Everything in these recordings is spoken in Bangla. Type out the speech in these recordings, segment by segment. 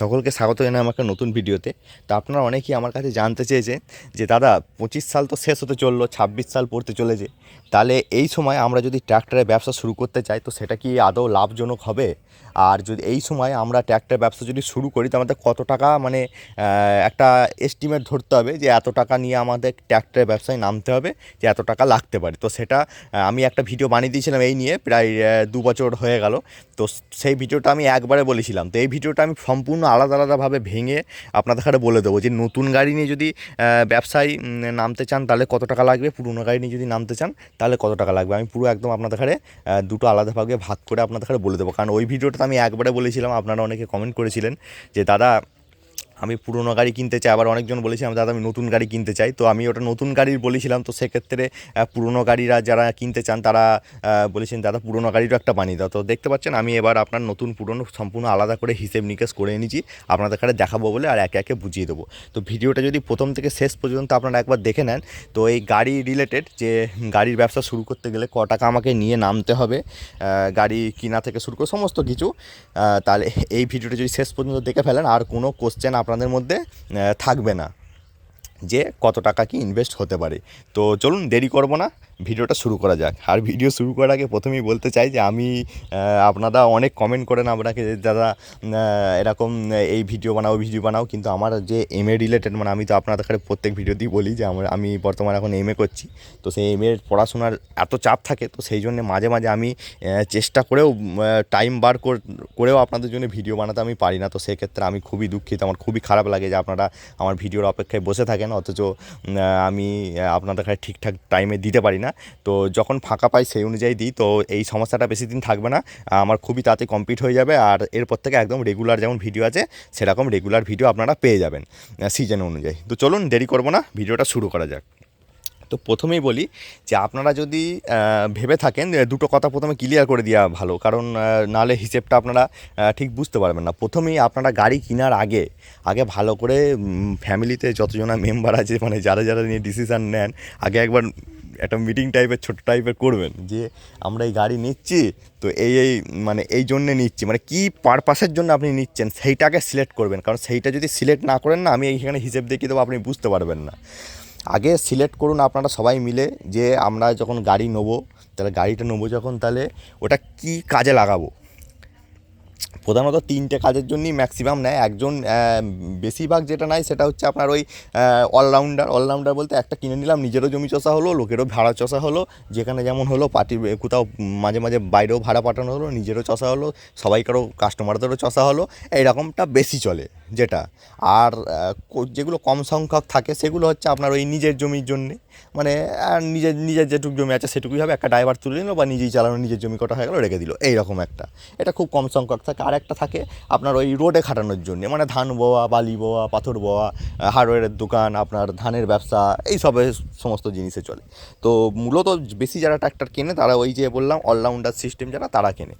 সকলকে স্বাগত জানাই আমাকে নতুন ভিডিওতে। তো আপনারা অনেকেই আমার কাছে জানতে চেয়েছেন যে, দাদা, পঁচিশ সাল তো শেষ হতে চলল, ছাব্বিশ সাল পড়তে চলেছে। তাহলে এই সময় আমরা যদি ট্র্যাক্টরের ব্যবসা শুরু করতে চাই, তো সেটা কি আদৌ লাভজনক হবে? আর যদি এই সময় আমরা ট্র্যাক্টর ব্যবসা যদি শুরু করি তো আমাদের কত টাকা মানে একটা এস্টিমেট ধরতে হবে যে, এত টাকা নিয়ে আমাদের ট্র্যাক্টরের ব্যবসায় নামতে হবে, যে, এত টাকা লাগতে পারে? তো সেটা আমি একটা ভিডিও বানিয়ে দিয়েছিলাম এই নিয়ে, প্রায় দু বছর হয়ে গেল। তো সেই ভিডিওটা আমি একবারে বলেছিলাম। তো এই ভিডিওটা আমি সম্পূর্ণ আলাদা আলাদাভাবে ভেঙে আপনাদের কাছে বলে দেবো যে নতুন গাড়ি নিয়ে যদি ব্যবসায় নামতে চান তাহলে কত টাকা লাগবে? পুরনো গাড়ি নিয়ে যদি নামতে চান তাহলে কত টাকা লাগবে? আমি পুরো একদম আপনাদের কাছে দুটো আলাদাভাবে ভাগ করে আপনাদের কাছে বলে দেবো। কারণ ওই ভিডিওটা আমি একবারে বলেছিলাম, আপনারা অনেকে কমেন্ট করেছিলেন যে, দাদা আমি পুরনো গাড়ি কিনতে চাই, আবার অনেকজন বলেছিলাম দাদা, আমি নতুন গাড়ি কিনতে চাই। তো আমি ওটা নতুন গাড়ির বলেছিলাম, তো সেক্ষেত্রে পুরনো গাড়িরা যারা কিনতে চান, তারা বলেছেন, দাদা, পুরনো গাড়িরও একটা বানিয়ে দাও। তো দেখতে পাচ্ছেন, আমি এবার আপনার নতুন, পুরনো, সম্পূর্ণ আলাদা করে হিসেব নিকেশ করে এনেছি। আপনাদের কাছে দেখাবো বলে আর একে একে বুঝিয়ে দেবো। তো ভিডিওটা যদি প্রথম থেকে শেষ পর্যন্ত আপনারা একবার দেখে নেন, তো এই গাড়ি রিলেটেড যে গাড়ির ব্যবসা শুরু করতে গেলে ক টাকা আমাকে নিয়ে নামতে হবে গাড়ি কিনা থেকে শুরু করে সমস্ত কিছু তাহলে এই ভিডিওটা যদি শেষ পর্যন্ত দেখে ফেলেন, আর কোনো কোশ্চেন আপনাদের মধ্যে থাকবে না যে কত টাকা কি ইনভেস্ট হতে পারে। তো চলুন দেরি করব না। ভিডিওটা শুরু করা যাক। আর ভিডিও শুরু করার আগে প্রথমেই বলতে চাই যে আমি আপনারা অনেক কমেন্ট করেন আপনাকে যে, দাদা এরকম এই ভিডিও বানাও ভিডিও বানাও। কিন্তু আমার যে এম এ রিলেটেড মানে আমি তো আপনাদের কাছে প্রত্যেক ভিডিওতেই বলি যে আমার, আমি বর্তমানে এখন এম এ করছি। তো সেই এম এর পড়াশোনার এত চাপ থাকে, তো সেই জন্য মাঝে মাঝে আমি চেষ্টা করেও টাইম বার কর- করেও আপনাদের জন্য ভিডিও বানাতে আমি পারি না। তো সেক্ষেত্রে আমি খুবই দুঃখিত। আমার খুবই খারাপ লাগে যে আপনারা আমার ভিডিওর অপেক্ষায় বসে থাকেন। অথচ আমি আপনাদের কাছে ঠিকঠাক টাইমে দিতে পারি না। তো যখন ফাঁকা পাই সেই অনুযায়ী দিই। তো এই সমস্যাটা বেশি দিন থাকবে না। আমার খুবই তাড়াতাড়ি কমপ্লিট হয়ে যাবে। আর এরপর থেকে একদম রেগুলার যেমন ভিডিও আছে, সেরকম রেগুলার ভিডিও আপনারা পেয়ে যাবেন সিজন অনুযায়ী। তো চলুন দেরি করব না, ভিডিওটা শুরু করা যাক। তো প্রথমেই বলি যে আপনারা যদি ভেবে থাকেন দুটো কথা প্রথমে ক্লিয়ার করে দেওয়া ভালো। কারণ নাহলে হিসেবটা আপনারা ঠিক বুঝতে পারবেন না। প্রথমেই আপনারা গাড়ি কেনার আগে আগে ভালো করে ফ্যামিলিতে যতজনা মেম্বার আছে মানে যারা যারা নিয়ে ডিসিশান নেন, আগে একবার একটা মিটিং টাইপের ছোট টাইপের করবেন যে আমরা এই গাড়ি নিচ্ছি, তো এই এই মানে এই জন্যে নিচ্ছি। মানে কী পারপাসের জন্য আপনি নিচ্ছেন সেইটাকে সিলেক্ট করবেন। কারণ সেইটা যদি সিলেক্ট না করেন না, আমি এইখানে হিসেব দেখিয়ে দেবো আপনি বুঝতে পারবেন না। আগে সিলেক্ট করুন আপনারা সবাই মিলে যে আমরা যখন গাড়ি নেব, তাহলে গাড়িটা নেব যখন, তাহলে ওটা কি কাজে লাগাবো? প্রধানত তিনটে কাজের জন্যই ম্যাক্সিমাম নেয়। একজন বেশিরভাগ যেটা নেয় সেটা হচ্ছে আপনার ওই অলরাউন্ডার অলরাউন্ডার বলতে একটা কিনে নিলাম, নিজেরও জমি চষা হলো, লোকেরও ভাড়া চষা হলো, যেখানে যেমন হলো পার্টির কোথাও মাঝে মাঝে বাইরেও ভাড়া পাঠানো হলো, নিজেরও চষা হলো, সবাইকারও কাস্টমারদেরও চষা হলো, এইরকমটা বেশি চলে। যেটা। আর যেগুলো কম সংখ্যক থাকে, সেগুলো হচ্ছে আপনার ওই নিজের জমির জন্যে। মানে আর নিজের নিজের যেটুকু জমি আছে, সেটুকুই হবে। একটা ড্রাইভার তুলে নিল বা নিজেই চালানো, নিজের জমি কটা হয়ে গেলো, রেখে দিল। এইরকম একটা। এটা খুব কম সংখ্যক থাকে। আর একটা থাকে আপনার ওই রোডে খাটানোর জন্য। মানে ধান বোয়া, বালি বোয়া, পাথর বোয়া, হার্ডওয়্যারের দোকান, আপনার ধানের ব্যবসা এই সব সমস্ত জিনিসে চলে। তো মূলত বেশি যারা ট্র্যাক্টর কেনে, তারা ওই যে বললাম অলরাউন্ডার সিস্টেম যারা, তারা কেনে।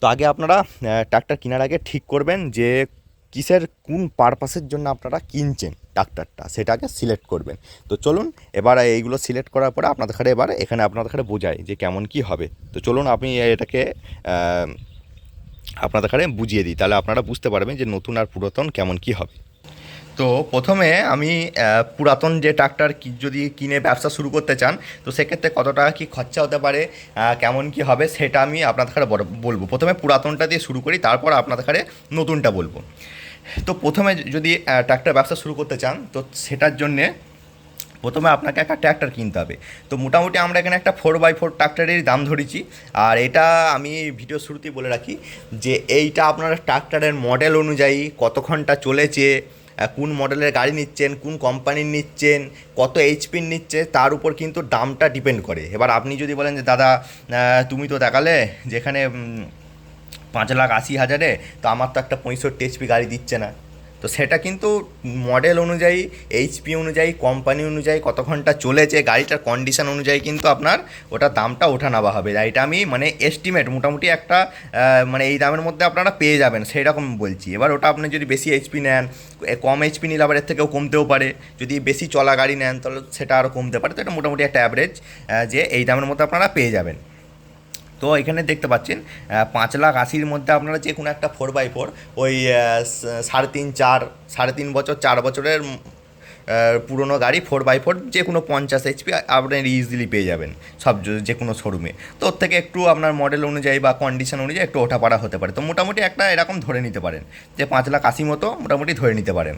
তো আগে আপনারা ট্র্যাক্টর কেনার আগে ঠিক করবেন যে কিসের কোন পারপাসের জন্য আপনারা কিনছেন ট্রাক্টরটা সেটাকে সিলেক্ট করবেন। তো চলুন, এবার এইগুলো সিলেক্ট করার পরে আপনাদের ঘরে এবার এখানে আপনাদের ঘরে বোঝায় যে কেমন কি হবে। তো চলুন আপনি এটাকে আপনাদের ঘরে বুঝিয়ে দিই। তাহলে আপনারা বুঝতে পারবেন যে নতুন আর পুরাতন কেমন কি হবে। তো প্রথমে আমি পুরাতন যে ট্রাক্টর যদি কিনে ব্যবসা শুরু করতে চান, তো সেক্ষেত্রে কত টাকা কি খরচা হতে পারে কেমন কি হবে, সেটা আমি আপনাদের কাছে বলব। প্রথমে পুরাতনটা দিয়ে শুরু করি, তারপর আপনাদের কাছে নতুনটা বলব। তো প্রথমে যদি ট্র্যাক্টর ব্যবসা শুরু করতে চান, তো সেটার জন্যে প্রথমে আপনাকে একটা ট্র্যাক্টর কিনতে হবে। তো মোটামুটি আমরা এখানে একটা ফোর বাই ফোর ট্র্যাক্টরের দাম ধরেছি। আর এটা আমি ভিডিও শুরুতেই বলে রাখি যে, এইটা আপনার ট্র্যাক্টরের মডেল অনুযায়ী কত ঘণ্টা চলেছে কোন মডেলের গাড়ি নিচ্ছেন, কোন কোম্পানির নিচ্ছেন, কত এইচপির নিচ্ছে, তার উপর কিন্তু দামটা ডিপেন্ড করে। এবার আপনি যদি বলেন যে, দাদা তুমি তো দেখালে যেখানে পাঁচ লাখ আশি হাজারে, তো আমার তো একটা পঁয়ষট্টি এইচপি গাড়ি দিচ্ছে না। তো সেটা কিন্তু মডেল অনুযায়ী এইচপি অনুযায়ী কোম্পানি অনুযায়ী কত ঘণ্টা চলেছে, গাড়িটার কন্ডিশন অনুযায়ী কিন্তু আপনার ওটা দামটা ওঠা নেওয়া হবে। এটা আমি মানে এস্টিমেট মোটামুটি একটা মানে এই দামের মধ্যে আপনারা পেয়ে যাবেন সেই রকম বলছি। এবার ওটা আপনি যদি বেশি এইচপি নেন কম এইচপি নিলে আবার এর থেকেও কমতেও পারে। যদি বেশি চলা গাড়ি নেন, তাহলে সেটা আরও কমতে পারে। তো এটা মোটামুটি একটা অ্যাভারেজ যে এই দামের মধ্যে আপনারা পেয়ে যাবেন। তো এখানে দেখতে পাচ্ছেন পাঁচ লাখ আশির মধ্যে আপনারা যে কোনো একটা ফোর বাই ফোর ওই সাড়ে তিন, চার, সাড়ে তিন বছর, চার বছরের পুরনো গাড়ি ফোর বাই ফোর যে কোনো পঞ্চাশ এইচপি আপনি ইজিলি পেয়ে যাবেন সব যে- কোনো শোরুমে তো ওর থেকে একটু আপনার মডেল অনুযায়ী বা কন্ডিশন অনুযায়ী একটু ওঠা পাড়া হতে পারে। তো মোটামুটি একটা এরকম ধরে নিতে পারেন, যে পাঁচ লাখ আশি মতো মোটামুটি ধরে নিতে পারেন।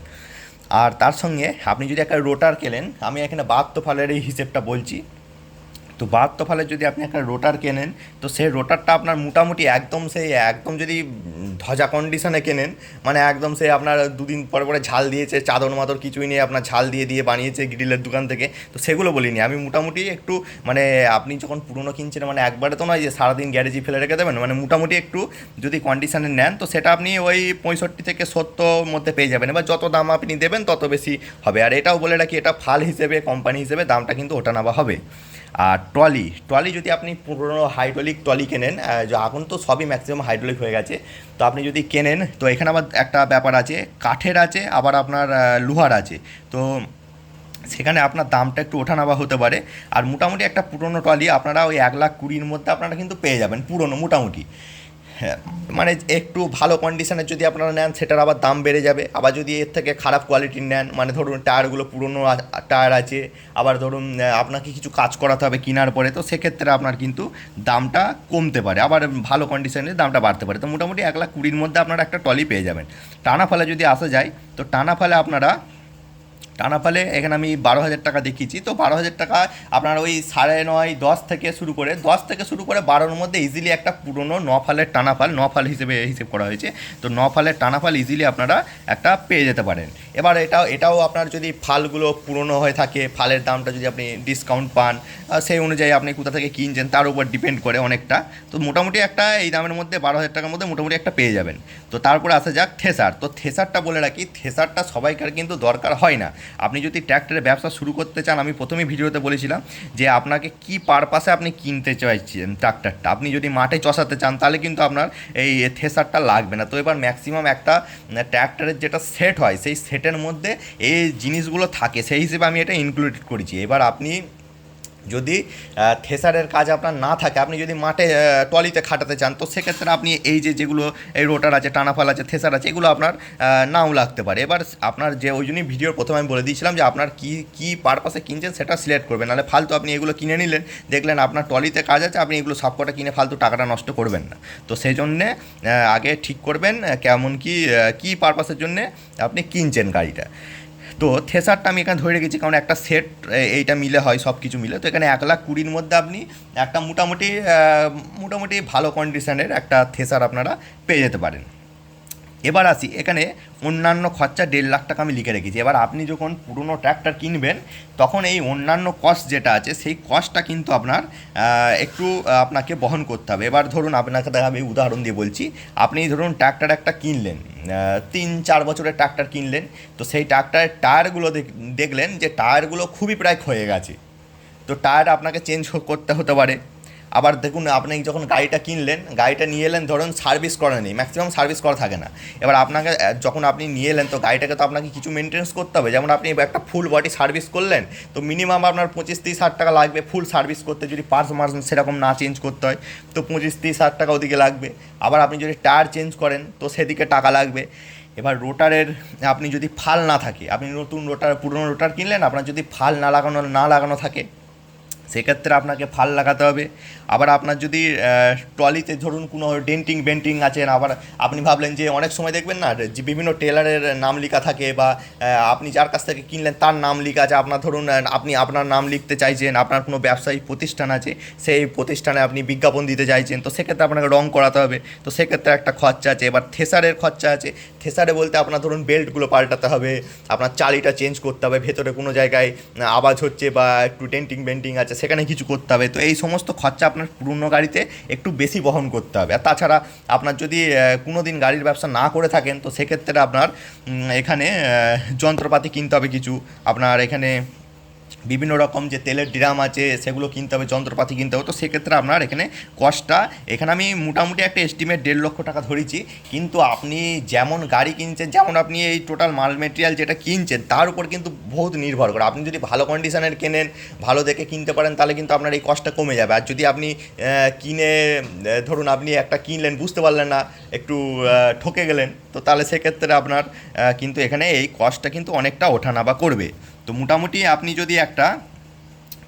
আর তার সঙ্গে আপনি যদি একটা রোটার কেলেন আমি এখানে বাহাত্তর ফালের এই হিসেবটা বলছি তো বাহাত্তর ফালে যদি আপনি একটা রোটার কেনেন, তো সেই রোটারটা আপনার মোটামুটি একদম সেই একদম যদি ধজা কন্ডিশনে কেনেন মানে একদম সেই আপনার দুদিন পরে পরে ঝাল দিয়েছে, চাদর মাদর কিছুই নিয়ে আপনার ঝাল দিয়ে দিয়ে বানিয়েছে গ্রিলের দোকান থেকে, তো সেগুলো বলিনি। আমি মোটামুটি একটু মানে আপনি যখন পুরনো কিনছেন মানে একবারে তো নয় যে সারাদিন গ্যারেজে ফেলে রেখে দেবেন মানে মোটামুটি একটু যদি কন্ডিশনে নেন, তো সেটা আপনি ওই পঁয়ষট্টি থেকে সত্তর মধ্যে পেয়ে যাবেন। এবার যত দাম আপনি দেবেন, তত বেশি হবে। আর এটাও বলে রাখি, এটা ফাল হিসেবে কোম্পানি হিসেবে দামটা কিন্তু ওটা নেওয়া হবে। আর ট্রলি ট্রলি যদি আপনি পুরনো হাইড্রোলিক ট্রলি কেনেন এখন তো সবই ম্যাক্সিমাম হাইড্রোলিক হয়ে গেছে, তো আপনি যদি কেনেন, তো এখানে আবার একটা ব্যাপার আছে, কাঠের আছে, আবার আপনার লোহার আছে। তো সেখানে আপনার দামটা একটু ওঠানামা হতে পারে। আর মোটামুটি একটা পুরনো ট্রলি আপনারা ওই এক লাখ কুড়ির মধ্যে আপনারা কিন্তু পেয়ে যাবেন, পুরনো মোটামুটি। হ্যাঁ মানে একটু ভালো কন্ডিশনের যদি আপনারা নেন, সেটার আবার দাম বেড়ে যাবে। আবার যদি এর থেকে খারাপ কোয়ালিটির নেন মানে ধরুন টায়ারগুলো পুরনো টায়ার আছে, আবার ধরুন আপনাকে কিছু কাজ করাতে হবে কেনার পরে, তো সেক্ষেত্রে আপনার কিন্তু দামটা কমতে পারে। আবার ভালো কন্ডিশনের দামটা বাড়তে পারে। তো মোটামুটি এক লাখ কুড়ির মধ্যে আপনারা একটা টলি পেয়ে যাবেন। টানা ফলে যদি আসা যায়, তো টানা ফলে আপনারা টানা ফালে এখানে আমি বারো হাজার টাকা দেখিয়েছি। তো বারো হাজার টাকা আপনার ওই সাড়ে নয়, দশ থেকে শুরু করে, দশ থেকে শুরু করে বারোর মধ্যে ইজিলি একটা পুরনো ন ফালের টানা ফাল ন ফাল হিসেবে হিসেব করা হয়েছে। তো ন ফালের টানা ফাল ইজিলি আপনারা একটা পেয়ে যেতে পারেন। এবার এটাও এটাও আপনার যদি ফালগুলো পুরনো হয়ে থাকে, ফালের দামটা যদি আপনি ডিসকাউন্ট পান সেই অনুযায়ী আপনি কোথা থেকে কিনছেন, তার উপর ডিপেন্ড করে অনেকটা। তো মোটামুটি একটা এই দামের মধ্যে, বারো হাজার টাকার মধ্যে মোটামুটি একটা পেয়ে যাবেন। তো তারপরে আসা যাক থেসার। তো থেসারটা বলে রাখি, থেসারটা সবাইকার কিন্তু দরকার হয় না। আপনি যদি ট্র্যাক্টরের ব্যবসা শুরু করতে চান, আমি প্রথমেই ভিডিওতে বলেছিলাম যে আপনাকে কি পারপাসে আপনি কিনতে চাইছেন ট্র্যাক্টরটা। আপনি যদি মাঠে চষাতে চান, তাহলে কিন্তু আপনার এই থেসারটা লাগবে না। তো এবার ম্যাক্সিমাম একটা ট্র্যাক্টরের যেটা সেট হয়, সেই সেটের মধ্যে এই জিনিসগুলো থাকে, সেই হিসেবে আমি এটা ইনক্লুডেড করেছি। এবার আপনি যদি থেসারের কাজ আপনার না থাকে, আপনি যদি মাঠে টলিতে খাটাতে চান, তো সেক্ষেত্রে আপনি এই যে যেগুলো, এই রোটার আছে, টানাফাল আছে, থেসার আছে, এগুলো আপনার নাও লাগতে পারে। এবার আপনার যে ওই জন্যই ভিডিওর প্রথমে আমি বলে দিয়েছিলাম যে আপনার কি কি পারপাসে কিনছেন সেটা সিলেক্ট করবেন। নাহলে ফালতু আপনি এগুলো কিনে নিলেন, দেখলেন আপনার টলিতে কাজ আছে, আপনি এগুলো সব কটা কিনে ফালতু টাকাটা নষ্ট করবেন না। তো সেই জন্যে আগে ঠিক করবেন কেমন কি কি পারপাসের জন্যে আপনি কিনছেন গাড়িটা। তো থেসারটা আমি এখানে ধরে রেখেছি, কারণ একটা সেট এইটা মিলে হয় সব কিছু মিলে। তো এখানে এক লাখ কুড়ির মধ্যে আপনি একটা মোটামুটি মোটামুটি ভালো কন্ডিশনের একটা থেসার আপনারা পেয়ে যেতে পারেন। এবার আসি, এখানে অন্যান্য খরচা দেড় লাখ টাকা আমি লিখে রেখেছি। এবার আপনি যখন পুরনো ট্র্যাক্টর কিনবেন, তখন এই অন্যান্য কস্ট যেটা আছে, সেই কস্টটা কিন্তু আপনার একটু আপনাকে বহন করতে হবে। এবার ধরুন আপনাকে দেখা, আমি উদাহরণ দিয়ে বলছি, আপনি ধরুন ট্র্যাক্টর একটা কিনলেন তিন চার বছরের ট্র্যাক্টর কিনলেন, তো সেই ট্র্যাক্টরের টায়ারগুলো দেখ- দেখলেন যে টায়ারগুলো খুবই প্রায় ক্ষয়ে গেছে। তো টায়ার আপনাকে চেঞ্জ করতে হতে পারে। আবার দেখুন, আপনি যখন গাড়িটা কিনলেন, গাড়িটা নিয়ে এলেন, ধরুন সার্ভিস করা নেই ম্যাক্সিমাম সার্ভিস করা থাকে না। এবার আপনাকে যখন আপনি নিয়ে এলেন, তো গাড়িটাকে তো আপনাকে কিছু মেনটেন্স করতে হবে। যেমন আপনি একটা ফুল বডি সার্ভিস করলেন, তো মিনিমাম আপনার পঁচিশ তিরিশ হাজার টাকা লাগবে ফুল সার্ভিস করতে, যদি পার্স মার্স সেরকম না চেঞ্জ করতে হয়, তো পঁচিশ তিরিশ হাজার টাকা ওদিকে লাগবে। আবার আপনি যদি টায়ার চেঞ্জ করেন, তো সেদিকে টাকা লাগবে। এবার রোটারের আপনি যদি ফাল না থাকে, আপনি নতুন রোটার পুরনো রোটার কিনলেন, আপনার যদি ফাল না লাগানো না লাগানো থাকে সেক্ষেত্রে আপনাকে ফাল লাগাতে হবে। আবার আপনার যদি ট্রলিতে ধরুন কোনো ডেন্টিং বেন্টিং আছেন আবার আপনি ভাবলেন যে অনেক সময় দেখবেন না, যে বিভিন্ন টেলারের নাম লেখা থাকে বা আপনি যার কাছ থেকে কিনলেন তার নাম লেখা আছে, আপনার ধরুন আপনি আপনার নাম লিখতে চাইছেন, আপনার কোনো ব্যবসায়িক প্রতিষ্ঠান আছে, সেই প্রতিষ্ঠানে আপনি বিজ্ঞাপন দিতে চাইছেন, তো সেক্ষেত্রে আপনাকে রং করাতে হবে। তো সেক্ষেত্রে একটা খরচা আছে, এবার থেসারের খরচা আছে, থেসারে বলতে আপনার ধরুন বেল্টগুলো পাল্টাতে হবে, আপনার চালিটা চেঞ্জ করতে হবে, ভেতরে কোনো জায়গায় আওয়াজ হচ্ছে বা একটু ডেন্টিং বেন্টিং আছে সেখানে কিছু করতে হবে। তো এই সমস্ত খরচা আপনার পুরনো গাড়িতে একটু বেশি বহন করতে হবে। আর তাছাড়া আপনার যদি কোনো দিন গাড়ির ব্যবসা না করে থাকেন, তো সেক্ষেত্রে আপনার এখানে যন্ত্রপাতি কিনতে হবে কিছু। আপনার এখানে বিভিন্ন রকম যে তেলের ড্রাম আছে, সেগুলো কিনতে হবে, যন্ত্রপাতি কিনতে হবে। তো সেক্ষেত্রে আপনার এখানে কস্টটা এখানে আমি মোটামুটি একটা এস্টিমেট দেড় লক্ষ টাকা ধরেছি। কিন্তু আপনি যেমন গাড়ি কিনছেন, যেমন আপনি এই টোটাল মাল মেটেরিয়াল যেটা কিনছেন, তার উপর কিন্তু বহুত নির্ভর করে। আপনি যদি ভালো কন্ডিশনের কেনেন, ভালো দেখে কিনতে পারেন, তাহলে কিন্তু আপনার এই কষ্টটা কমে যাবে। আর যদি আপনি কিনে ধরুন আপনি একটা কিনলেন, বুঝতে পারলেন না, একটু ঠকে গেলেন, তো তাহলে সেক্ষেত্রে আপনার কিন্তু এখানে এই কষ্টটা কিন্তু অনেকটা ওঠানামা করবে। তো মোটামুটি আপনি যদি একটা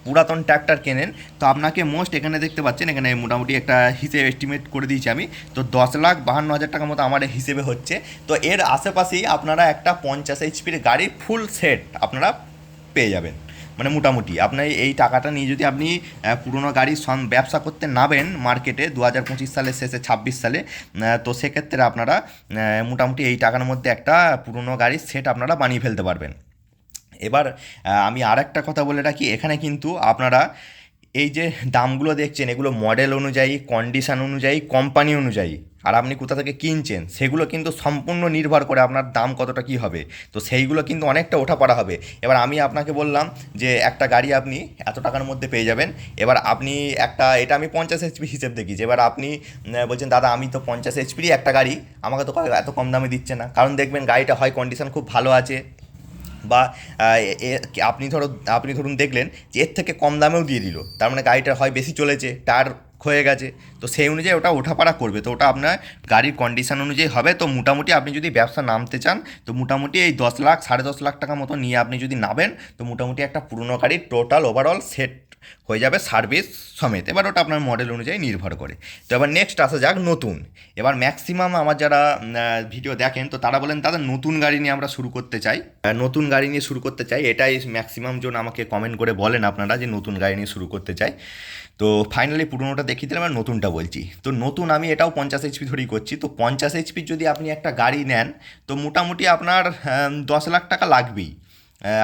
পুরাতন ট্র্যাক্টর কেনেন, তো আপনাকে মোস্ট এখানে দেখতে পাচ্ছেন, এখানে মোটামুটি একটা হিসেবে এস্টিমেট করে দিয়েছি আমি। তো দশ লাখ বাহান্ন হাজার টাকার মতো আমার হিসেবে হচ্ছে। তো এর আশেপাশেই আপনারা একটা পঞ্চাশ এইচপির গাড়ির ফুল সেট আপনারা পেয়ে যাবেন। মানে মোটামুটি আপনার এই টাকাটা নিয়ে যদি আপনি পুরনো সন- ব্যবসা করতে নাবেন মার্কেটে দু হাজার পঁচিশ সালের শেষে ছাব্বিশ সালে তো সেক্ষেত্রে আপনারা মোটামুটি এই টাকার মধ্যে একটা পুরনো গাড়ির সেট আপনারা বানিয়ে ফেলতে পারবেন। এবার আমি আর একটা কথা বলে রাখি, এখানে কিন্তু আপনারা এই যে দামগুলো দেখছেন, এগুলো মডেল অনুযায়ী কন্ডিশান অনুযায়ী কোম্পানি অনুযায়ী, আর আপনি কোথা থেকে কিনছেন, সেগুলো কিন্তু সম্পূর্ণ নির্ভর করে আপনার দাম কতটা কী হবে। তো সেইগুলো কিন্তু অনেকটা ওঠা ওঠাপড়া হবে। এবার আমি আপনাকে বললাম যে একটা গাড়ি আপনি এত টাকার মধ্যে পেয়ে যাবেন। এবার আপনি একটা, এটা আমি পঞ্চাশ এইচপি হিসেব দেখিয়েছি। এবার আপনি বলছেন, দাদা, আমি তো পঞ্চাশ এইচপিরই একটা গাড়ি। আমাকে তো এত কম দামে দিচ্ছে না। কারণ দেখবেন গাড়িটা হয় কন্ডিশন খুব ভালো আছে। বা আপনি ধরো, আপনি ধরুন দেখলেন যে এর থেকে কম দামেও দিয়ে দিল। তার মানে গাড়িটা হয় বেশি চলেছে, টায়ার ক্ষয়ে গেছে। তো সেই অনুযায়ী ওটা ওঠাপাড়া করবে। তো ওটা আপনার গাড়ির কন্ডিশন অনুযায়ী হবে। তো মোটামুটি আপনি যদি ব্যবসা নামতে চান, তো মোটামুটি এই দশ লাখ, সাড়ে দশ লাখ টাকা মতো নিয়ে আপনি যদি নামেন, তো মোটামুটি একটা পুরনো গাড়ির টোটাল ওভারঅল সেট হয়ে যাবে সার্ভিস সমেত। এবার ওটা আপনার মডেল অনুযায়ী নির্ভর করে। তো এবার নেক্সট আসা যাক নতুন। এবার ম্যাক্সিমাম আমার যারা ভিডিও দেখেন, তো তারা বলেন, দাদা, নতুন গাড়ি নিয়ে আমরা শুরু করতে চাই। নতুন গাড়ি নিয়ে শুরু করতে চাই, এটাই ম্যাক্সিমাম জন আমাকে কমেন্ট করে বলেন আপনারা যে নতুন গাড়ি নিয়ে শুরু করতে চাই। তো ফাইনালি পুরোনোটা দেখিয়ে দিলাম আর নতুনটা বলছি। তো নতুন আমি এটাও পঞ্চাশ এইচপি ধরেই করছি। তো পঞ্চাশ এইচপির যদি আপনি একটা গাড়ি নেন, তো মোটামুটি আপনার দশ লাখ টাকা লাগবেই।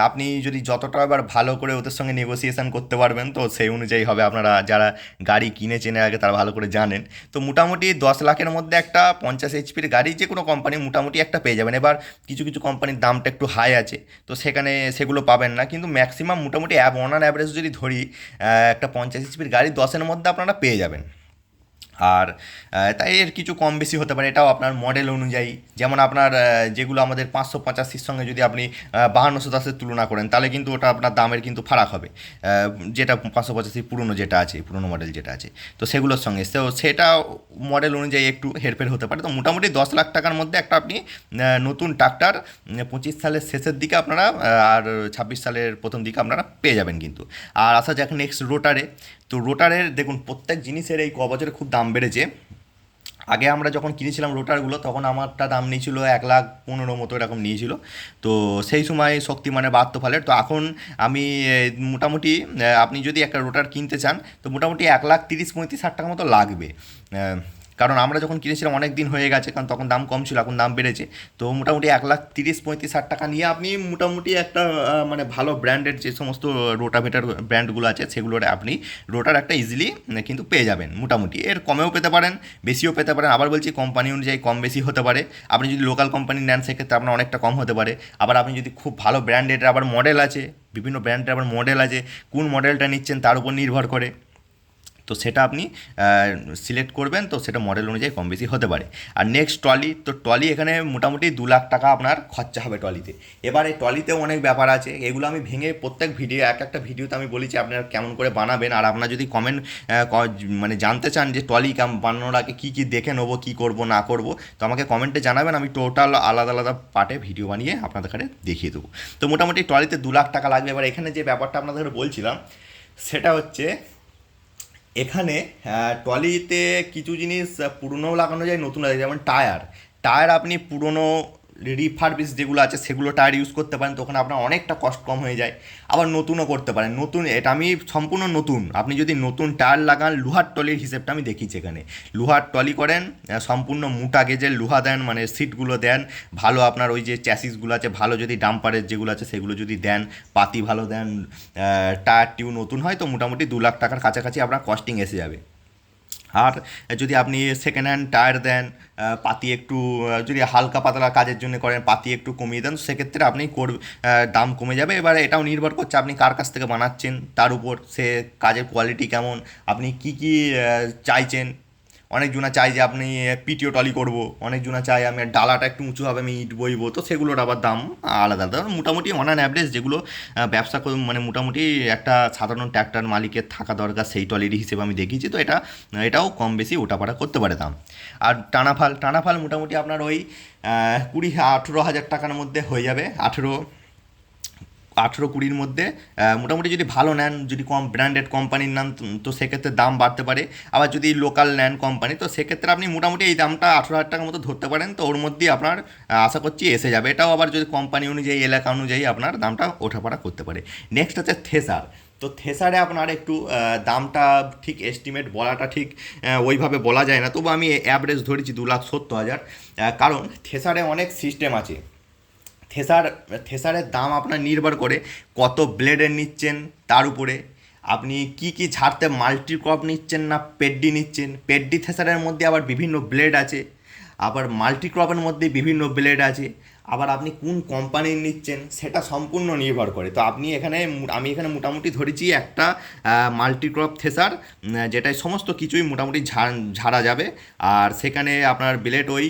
আপনি যদি যতটা এবার ভালো করে ওদের সঙ্গে নেগোসিয়েশন করতে পারবেন, তো সেই অনুযায়ী হবে। আপনারা যারা গাড়ি কিনে চেনে আগে, তারা ভালো করে জানেন। তো মোটামুটি দশ লাখের মধ্যে একটা পঞ্চাশ এইচপির গাড়ি যে কোনো কোম্পানি মোটামুটি একটা পেয়ে যাবেন। এবার কিছু কিছু কোম্পানির দামটা একটু হাই আছে, তো সেখানে সেগুলো পাবেন না। কিন্তু ম্যাক্সিমাম মোটামুটি অ্যাব অন অ্যাভারেজ যদি ধরি একটা পঞ্চাশ এইচপির গাড়ি দশের মধ্যে আপনারা পেয়ে যাবেন। আর তাই এর কিছু কম বেশি হতে পারে, এটাও আপনার মডেল অনুযায়ী। যেমন আপনার যেগুলো আমাদের পাঁচশো পঁচাশির সঙ্গে যদি আপনি বাহান্নশো দশের তুলনা করেন, তাহলে কিন্তু ওটা আপনার দামের কিন্তু ফারাক হবে। যেটা পাঁচশো পঁচাশি পুরনো যেটা আছে, পুরনো মডেল যেটা আছে। তো সেগুলোর সঙ্গে। তো সেটা মডেল অনুযায়ী একটু হেরফের হতে পারে। তো মোটামুটি দশ লাখ টাকার মধ্যে একটা আপনি নতুন ট্রাক্টর পঁচিশ সালের শেষের দিকে আপনারা আর ছাব্বিশ সালের প্রথম দিকে আপনারা পেয়ে যাবেন কিন্তু। আর আসা যাক নেক্সট রোটারে তো রোটারের দেখুন, প্রত্যেক জিনিসের এই ক খুব দাম বেড়েছে। আগে আমরা যখন কিনেছিলাম রোটারগুলো, তখন আমারটা দাম নিয়েছিল এক লাখ পনেরো মতো এরকম নিয়েছিল। তো সেই সময় শক্তিমানের বাহাত্তর ফালের তো এখন আমি মোটামুটি আপনি যদি একটা রোটার কিনতে চান, তো মোটামুটি এক লাখ তিরিশ পঁয়ত্রিশ ষাট টাকা মতো লাগবে। কারণ আমরা যখন কিনেছিলাম অনেক দিন হয়ে গেছে, কারণ তখন দাম কম ছিল, এখন দাম বেড়েছে। তো মোটামুটি এক লাখ তিরিশ, পঁয়ত্রিশ, ষাট টাকা নিয়ে আপনি মোটামুটি একটা মানে ভালো ব্র্যান্ডের যে সমস্ত রোটাভেটার ব্র্যান্ডগুলো আছে সেগুলোর আপনি রোটার একটা ইজিলি কিন্তু পেয়ে যাবেন মোটামুটি। এর কমেও পেতে পারেন, বেশিও পেতে পারেন। আবার বলছি কোম্পানি অনুযায়ী কম বেশি হতে পারে। আপনি যদি লোকাল কোম্পানি নেন, সেক্ষেত্রে আপনার অনেকটা কম হতে পারে। আবার আপনি যদি খুব ভালো ব্র্যান্ডের আবার মডেল আছে, বিভিন্ন ব্র্যান্ডের আবার মডেল আছে, কোন মডেলটা নিচ্ছেন তার উপর নির্ভর করে। তো সেটা আপনি সিলেক্ট করবেন, তো সেটা মডেল অনুযায়ী কম বেশি হতে পারে। আর নেক্সট ট্রলি তো ট্রলি এখানে মোটামুটি দু লাখ টাকা আপনার খরচা হবে ট্রলিতে এবার এই ট্রলিতেও অনেক ব্যাপার আছে, এগুলো আমি ভেঙে প্রত্যেক ভিডিও এক একটা ভিডিওতে আমি বলেছি আপনারা কেমন করে বানাবেন, আর আপনারা যদি কমেন্ট মানে জানতে চান যে ট্রলি কাম, বানানোর আগে কী কী দেখে নেব, কী করব, না করব, তো আমাকে কমেন্টে জানাবেন, আমি টোটাল আলাদা আলাদা পার্টে ভিডিও বানিয়ে আপনাদের কাছে দেখিয়ে দেবো। তো মোটামুটি ট্রলিতে দু লাখ টাকা লাগবে। এবার এখানে যে ব্যাপারটা আপনাদের বলছিলাম, সেটা হচ্ছে এখানে ট্রলিতে কিছু জিনিস পুরনোও পুরনো লাগানো যায়, নতুন লাগানো যায়। যেমন টায়ার টায়ার আপনি পুরনো রিফারবিস যেগুলো আছে, সেগুলো টায়ার ইউজ করতে পারেন, তখন আপনার অনেকটা কষ্ট কম হয়ে যায়। আবার নতুনও করতে পারেন। নতুন, এটা আমি সম্পূর্ণ নতুন। আপনি যদি নতুন টায়ার লাগান, লোহার টলির হিসেবটা আমি দেখিয়েছি এখানে। লোহার টলি করেন সম্পূর্ণ মোটা গেজের লোহা দেন মানে সিটগুলো দেন। ভালো আপনার ওই যে চ্যাসিসগুলো আছে, ভালো যদি ডাম্পারের যেগুলো আছে, সেগুলো যদি দেন, পাতি ভালো দেন টায়ার টিউ নতুন হয়, তো মোটামুটি দু লাখ টাকার কাছাকাছি আপনার কস্টিং এসে যাবে। আর যদি আপনি সেকেন্ড হ্যান্ড টায়ার দেন পাতি একটু যদি হালকা পাতলা কাজের জন্য করেন, পাতি একটু কমিয়ে দেন, সেক্ষেত্রে আপনি কর দাম কমে যাবে। এবার এটাও নির্ভর করছে আপনি কার কাছ থেকে বানাচ্ছেন, তার উপর সে কাজের কোয়ালিটি কেমন, আপনি কি কি চাইছেন অনেকজনা চাই যে আপনি পিটিও টলি করব। অনেকজনা চাই আমি ডালাটা একটু উঁচু হবে আমি ইট বইবো। তো সেগুলোর আবার দাম আলাদা। আলাদা মোটামুটি অন অ্যান অ্যাভারেজ যেগুলো ব্যবসা মানে মোটামুটি একটা সাধারণ ট্র্যাক্টর মালিকের থাকা দরকার সেই টলির হিসেবে আমি দেখিয়েছি। তো এটা, এটাও কম বেশি ওঠাপাড়া করতে পারে দাম। আর টানাফাল টানাফাল মোটামুটি আপনার ওই কুড়ি, আঠেরো হাজার টাকার মধ্যে হয়ে যাবে। আঠেরো আঠেরো কুড়ির মধ্যে মোটামুটি যদি ভালো নেন, যদি কম ব্র্যান্ডেড কোম্পানির নেন, তো- সেক্ষেত্রে দাম বাড়তে পারে। আবার যদি লোকাল নেন কোম্পানি তো সেক্ষেত্রে আপনি মোটামুটি এই দামটা আঠেরো হাজার টাকার মতো ধরতে পারেন। তো ওর মধ্যেই আপনার আশা করছি এসে যাবে। এটাও আবার যদি কোম্পানি অনুযায়ী, এলাকা অনুযায়ী আপনার দামটা ওঠাপাড়া করতে পারে। নেক্সট হচ্ছে থেসার তো থেসারে আপনার একটু দামটা ঠিক এস্টিমেট বলাটা ঠিক ওইভাবে বলা যায় না। তবু আমি অ্যাভারেজ ধরেছি দু লাখ সত্তর হাজার। কারণ থেসারে অনেক সিস্টেম আছে। থেসার, থেসারের দাম আপনার নির্ভর করে কত ব্লেডের নিচ্ছেন তার উপরে। আপনি কি কি ছাড়তে মাল্টি ক্রপ নিচ্ছেন না পেডডি নিচ্ছেন? পেডডি, থেসারের মধ্যে আবার বিভিন্ন ব্লেড আছে। আবার মাল্টি ক্রপের মধ্যে বিভিন্ন ব্লেড আছে। আবার আপনি কোন কোম্পানির নিচ্ছেন সেটা সম্পূর্ণ নির্ভর করে। তো আপনি এখানে আমি এখানে মোটামুটি ধরেছি একটা মাল্টি ক্রপ থেসার যেটায় সমস্ত কিছুই মোটামুটি ঝাড়া যাবে। আর সেখানে আপনার ব্লেড ওই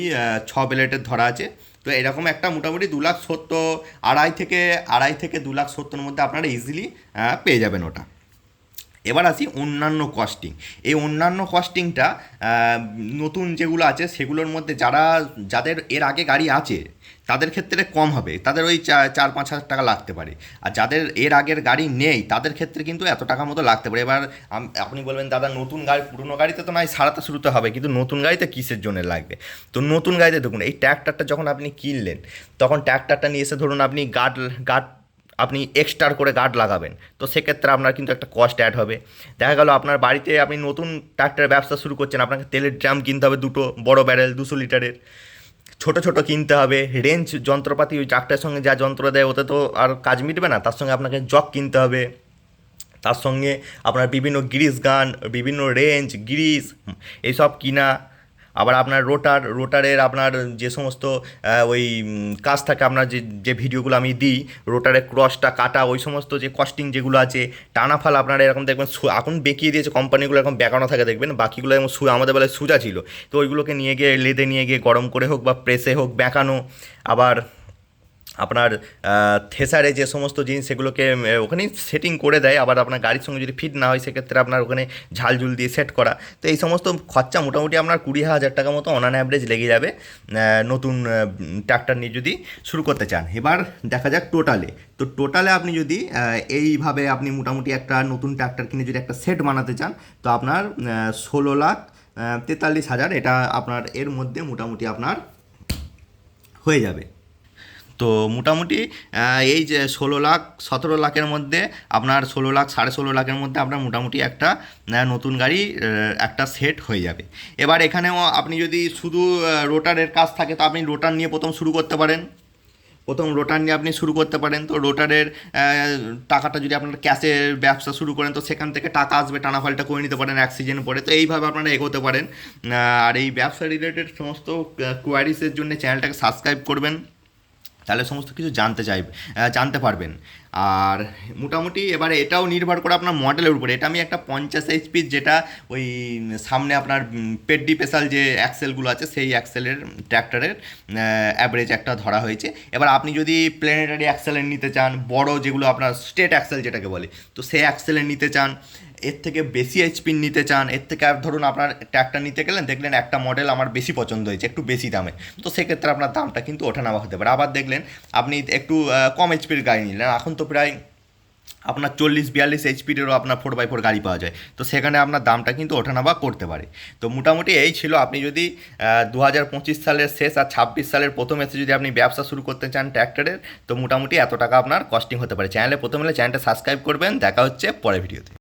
ছ ব্লেডের ধরা আছে। তো এরকম একটা মোটামুটি দু লাখ সত্তর, আড়াই থেকে আড়াই থেকে দু লাখ সত্তরের মধ্যে আপনারা ইজিলি পেয়ে যাবেন ওটা। এবার আসি অন্যান্য কস্টিং এই অন্যান্য কস্টিংটা নতুন যেগুলো আছে সেগুলোর মধ্যে যারা, যাদের এর আগে গাড়ি আছে, তাদের ক্ষেত্রে কম হবে। তাদের ওই চার পাঁচ হাজার টাকা লাগতে পারে। আর যাদের এর আগের গাড়ি নেই, তাদের ক্ষেত্রে কিন্তু এত টাকা মতো লাগতে পারে। এবার আপনি বলবেন, দাদা, নতুন গাড়ি, পুরনো গাড়িতে তো নয় সারাতে শুরুতে হবে। কিন্তু নতুন গাড়িতে কিসের জন্য লাগবে? তো নতুন গাড়িতে দেখুন, এই ট্র্যাক্টরটা যখন আপনি কিনলেন, তখন ট্র্যাক্টরটা নিয়ে এসে ধরুন আপনি গার্ড গার্ড আপনি এক্সট্রা করে গার্ড লাগাবেন। তো সেক্ষেত্রে আপনার কিন্তু একটা কস্ট অ্যাড হবে। দেখা গেল আপনার বাড়িতে আপনি নতুন ট্র্যাক্টরের ব্যবসা শুরু করছেন, আপনাকে তেলের ড্রাম কিনতে হবে দুটো, বড় ব্যারেল দুশো লিটারের। ছোট ছোট কিনতে হবে। রেঞ্জ যন্ত্রপাতি ওই ট্রাক্টরের সঙ্গে যা যন্ত্র দেয়, ওতে তো আর কাজ মিটবে না। তার সঙ্গে আপনাকে জগ কিনতে হবে। তার সঙ্গে আপনার বিভিন্ন গ্রিস গান বিভিন্ন রেঞ্জ গ্রিস এইসব কিনা। আবার আপনার রোটার, রোটারের আপনার যে সমস্ত ওই কাজ থাকে আপনার যে যে ভিডিওগুলো আমি দিই রোটারের ক্রসটা, কাটা, ওই সমস্ত যে কস্টিং যেগুলো আছে, টানাফাল আপনারা এরকম দেখবেন এখন বেঁকিয়ে দিয়েছে কোম্পানিগুলো এরকম বেঁকানো থাকে দেখবেন, বাকিগুলো এরকম সু, আমাদের বেলায় সুজা ছিল। তো ওইগুলোকে নিয়ে গিয়ে, লেদে নিয়ে গিয়ে গরম করে হোক বা প্রেসে হোক, বেঁকানো, আবার আপনার থেসারে যে সমস্ত জিনিস সেগুলোকে ওখানেই সেটিং করে দেয়। আবার আপনার গাড়ির সঙ্গে যদি ফিট না হয়, সেক্ষেত্রে আপনার ওখানে ঝালঝুল দিয়ে সেট করা। তো এই সমস্ত খরচা মোটামুটি আপনার কুড়ি হাজার টাকা মতো অন অ্যাভারেজ লেগে যাবে নতুন ট্র্যাক্টর নিয়ে যদি শুরু করতে চান। এবার দেখা যাক টোটালে তো টোটালে আপনি যদি এইভাবে আপনি মোটামুটি একটা নতুন ট্র্যাক্টর কিনে যদি একটা সেট বানাতে চান, তো আপনার ষোলো লাখ তেতাল্লিশ হাজার এটা আপনার এর মধ্যে মোটামুটি আপনার হয়ে যাবে। তো মোটামুটি এই যে ষোলো লাখ, সতেরো লাখের মধ্যে আপনার ষোলো লাখ, সাড়ে ষোলো লাখের মধ্যে আপনার মোটামুটি একটা নতুন গাড়ি একটা সেট হয়ে যাবে। এবার এখানেও আপনি যদি শুধু রোটারের কাজ থাকে, তো আপনি রোটার নিয়ে প্রথম শুরু করতে পারেন। প্রথম রোটার নিয়ে আপনি শুরু করতে পারেন, তো রোটারের টাকাটা যদি আপনার ক্যাশের ব্যবসা শুরু করেন, তো সেখান থেকে টাকা আসবে টানাফালটা করে নিতে পারেন এক সিজন পরে, তো এইভাবে আপনারা এগোতে পারেন। আর এই ব্যবসা রিলেটেড সমস্ত কোয়ারিসের জন্য চ্যানেলটাকে সাবস্ক্রাইব করবেন। তাহলে সমস্ত কিছু জানতে চাইবে জানতে পারবেন। আর মোটামুটি এবারে এটাও নির্ভর করে আপনার মডেলের উপরে। এটা আমি একটা পঞ্চাশ এইচপির যেটা ওই সামনে আপনার পেডডি পেশাল যে অ্যাক্সেলগুলো আছে, সেই অ্যাক্সেলের ট্র্যাক্টরের অ্যাভারেজ একটা ধরা হয়েছে। এবার আপনি যদি প্ল্যানেটারি অ্যাক্সেলের নিতে চান, বড় যেগুলো আপনার স্টেট অ্যাক্সেল যেটাকে বলে, তো সেই অ্যাক্সেলের নিতে চান এর থেকে বেশি এইচপির নিতে চান, এর থেকে আর ধরুন আপনার ট্র্যাক্টর নিতে গেলেন দেখলেন একটা মডেল আমার বেশি পছন্দ হয়েছে, একটু বেশি দামে। তো সেক্ষেত্রে আপনার দামটা কিন্তু ওঠানামা হতে পারে। আবার দেখলেন আপনি একটু কম এইচপির গাড়ি নিলেন। এখন তো প্রায় আপনার চল্লিশ, বিয়াল্লিশ এইচপিরও আপনার ফোর বাই ফোর গাড়ি পাওয়া যায়। তো সেখানে আপনার দামটা কিন্তু ওঠানামা করতে পারে। তো মোটামুটি এই ছিল আপনি যদি দু হাজার পঁচিশ সালের শেষ আর ছাব্বিশ সালের প্রথম এসে যদি আপনি ব্যবসা শুরু করতে চান ট্র্যাক্টরের, তো মোটামুটি এত টাকা আপনার কস্টিং হতে পারে। চ্যানেলে প্রথম হলে চ্যানেলটা সাবস্ক্রাইব করবেন। দেখা হচ্ছে পরের ভিডিওতে।